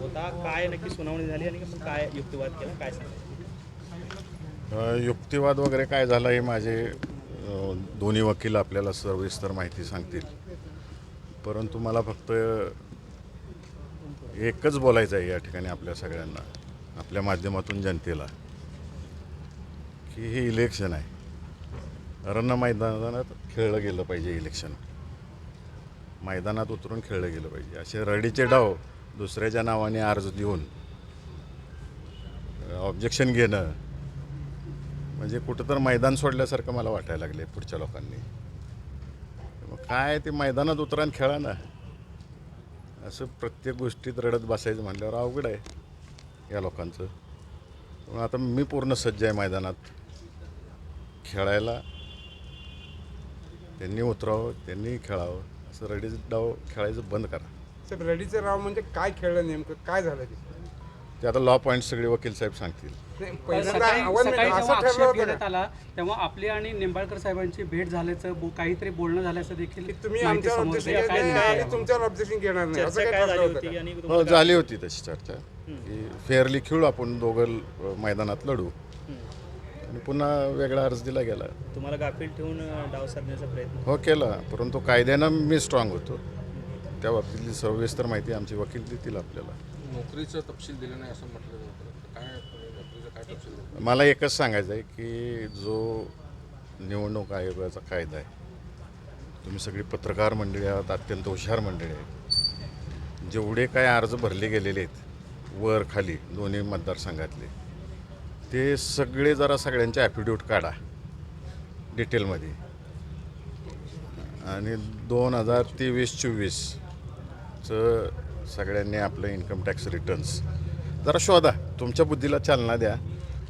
होता काय नक्की सुनावणी झाली आणि काय युक्तिवाद केला काय सांगा युक्तिवाद वगैरे काय झाला हे माझे दोन्ही वकील आपल्याला सविस्तर माहिती सांगतील. परंतु मला फक्त एकच बोलायचं आहे या ठिकाणी आपल्या सगळ्यांना आपल्या माध्यमातून जनतेला की हे इलेक्शन आहे. रण मैदानात खेळलं गेलं पाहिजे इलेक्शन मैदानात उतरून खेळलं गेलं पाहिजे. असे रडीचे डाव दुसऱ्याच्या नावाने अर्ज देऊन ऑब्जेक्शन घेणं म्हणजे कुठं तर मैदान सोडल्यासारखं मला वाटायला लागले पुढच्या लोकांनी. मग काय ते मैदानात उतरा खेळा ना. असं प्रत्येक गोष्टीत रडत बसायचं म्हटल्यावर अवघड आहे या लोकांचं. आता मी पूर्ण सज्ज आहे मैदानात. खेळायला त्यांनी उतरावं त्यांनी खेळावं. असं रडीच डाव खेळायचं बंद करा. साहेब रडीचं राव म्हणजे काय खेळलं नेमकं? काय झालं ते ते आता लॉ पॉईंट सगळे वकील साहेब सांगतील. नाही, पहिल्यांदा सकाळी आव्हान सकाळी नाही, जेव्हा असं ठरलं आक्षेप होतं घेण्यात का? आला तेव्हा आपली आणि निंबाळकर साहेबांची भेट झाल्याचं बो- काहीतरी बोलणं झाल्याचं देखील तुम्ही माहिती आमच्यावर समोर ऑब्जेक्शन येते. घेत काय नाही निर्णय आणि आहे? तुमच्यावर ऑब्जेक्शन घेणार नाही. असं चर्चा काय काय ठरलं झाली होतं होती का? आणि हो झाली होती तशी चर्चा. की फेअरली खेळू आपण दोघं अ, मैदानात लढू. आणि पुन्हा वेगळा अर्ज दिला गेला. तुम्हाला गाफील ठेवून अं, डाव साधण्याचा प्रयत्न हो केला. परंतु कायद्यानं मी स्ट्रॉंग होतो. त्या बाबतीतली सविस्तर माहिती आमचे वकील देतील आपल्याला. नोकरीचं तपशील दिलं नाही असं म्हटलं जातं. काय नोकरीचं काय तपशील मला एकच सांगायचं आहे की जो निवडणूक आयोगाचा कायदा आहे तुम्ही सगळी पत्रकार मंडळी आहात अत्यंत हुशार मंडळी आहेत. जेवढे काय अर्ज भरले गेलेले आहेत वर खाली दोन्ही मतदारसंघातले ते सगळे जरा सगळ्यांचे ॲफिडेविट काढा डिटेलमध्ये आणि दोन हजार तेवीस चोवीसचं सगळ्यांनी आपलं इन्कम टॅक्स रिटर्न्स जरा शोधा तुमच्या बुद्धीला चालना द्या.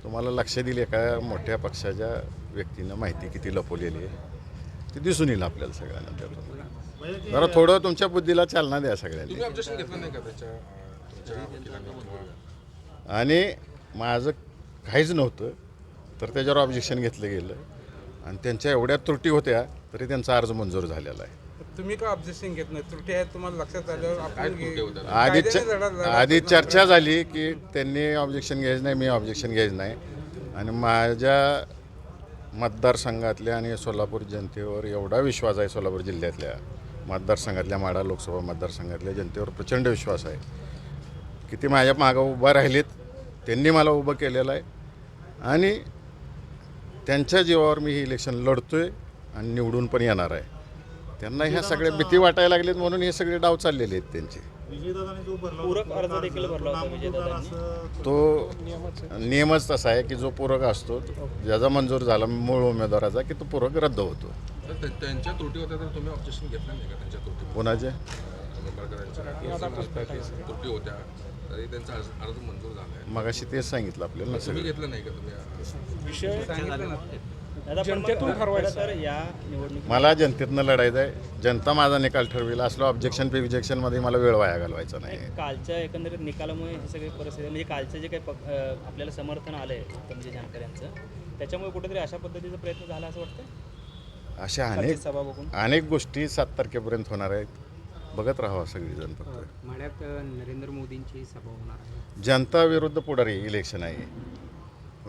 तुम्हाला लक्षात येईल एका मोठ्या पक्षाच्या व्यक्तीनं माहिती किती लपवलेली आहे. ती दिसून येईल आपल्याला सगळ्यांना त्यातून. जरा थोडं तुमच्या बुद्धीला चालना द्या सगळ्यांनी. आणि माझं काहीच नव्हतं तर त्याच्यावर ऑब्जेक्शन घेतलं गेलं. आणि त्यांच्या एवढ्या त्रुटी होत्या तरी त्यांचा अर्ज मंजूर झालेला आहे. तुम्ही का ऑब्जेक्शन घेत नाही त्रुटी आहेत तुम्हाला लक्षात आल्यावर आपण? आधी कायद्याने च- लढा- लढा- आधी चर्चा झाली की त्यांनी ऑब्जेक्शन घ्यायचं नाही मी ऑब्जेक्शन घ्यायचं नाही. आणि माझ्या मतदारसंघातल्या आणि सोलापूर जनतेवर एवढा विश्वास आहे सोलापूर जिल्ह्यातल्या मतदारसंघातल्या माडा लोकसभा मतदारसंघातल्या जनतेवर प्रचंड विश्वास आहे. की ते माझ्या मागं उभा राहिलेत त्यांनी मला उभं केलेलं आहे. आणि त्यांच्या जीवावर मी हे इलेक्शन लढतोय आणि निवडून पण येणार आहे. त्यांना ह्या सगळ्या भीती वाटायला लागलीत म्हणून हे सगळे डाव चाललेले आहेत त्यांचे. विजयदादांनी जो भरला पूरक अर्ज देखील भरला होता विजयदादांनी. तो नियमच तसा आहे की जो पूरक असतो ज्याचा मंजूर झाला मूळ उमेदवाराचा की तो पूरक रद्द होतो. त्यांच्या त्रुटी होत्या तर तुम्ही ऑब्जेक्शन घेतलं नाही का त्यांच्या त्रुटी होत्या आहे मगाशी तेच सांगितलं आपल्याला सगळं. घेतलं नाही का तुम्ही? विषय सांगितलं ना. खरं तर या निवडणुकीत मला जनतेतनं लढायचं आहे. जनता माझा निकाल ठरवेल. असलं ऑब्जेक्शन फिब्जेक्शनमध्ये मला वेळ वाया घालवायचा नाही. कालच्या एकंदरीत निकालामुळे हे सगळे परिस्थिती म्हणजे कालचं जे काही पक- अं, आपल्याला समर्थन आलं आहे म्हणजे जानकऱ्यांचं त्याच्यामुळे कुठेतरी अशा पद्धतीचा प्रयत्न झाला असं वाटतं अशा कालची अनेक सभा बघून. अनेक गोष्टी सात तारखेपर्यंत होणार आहेत. बघत राहावं सगळीजण फक्त. माड्यात अ, नरेंद्र मोदींची सभा होणार आहे. जनता विरुद्ध पुढारी इलेक्शन आहे.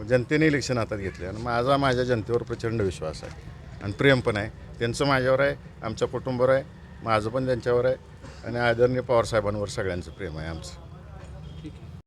जनतेने इलेक्शन हातात घेतले आणि माझा माझ्या जनतेवर प्रचंड विश्वास आहे. आणि प्रेम पण आहे. त्यांचं माझ्यावर आहे आमच्या कुटुंबावर आहे माझं पण त्यांच्यावर आहे. आणि आदरणीय पवारसाहेबांवर सगळ्यांचं प्रेम आहे आमचं.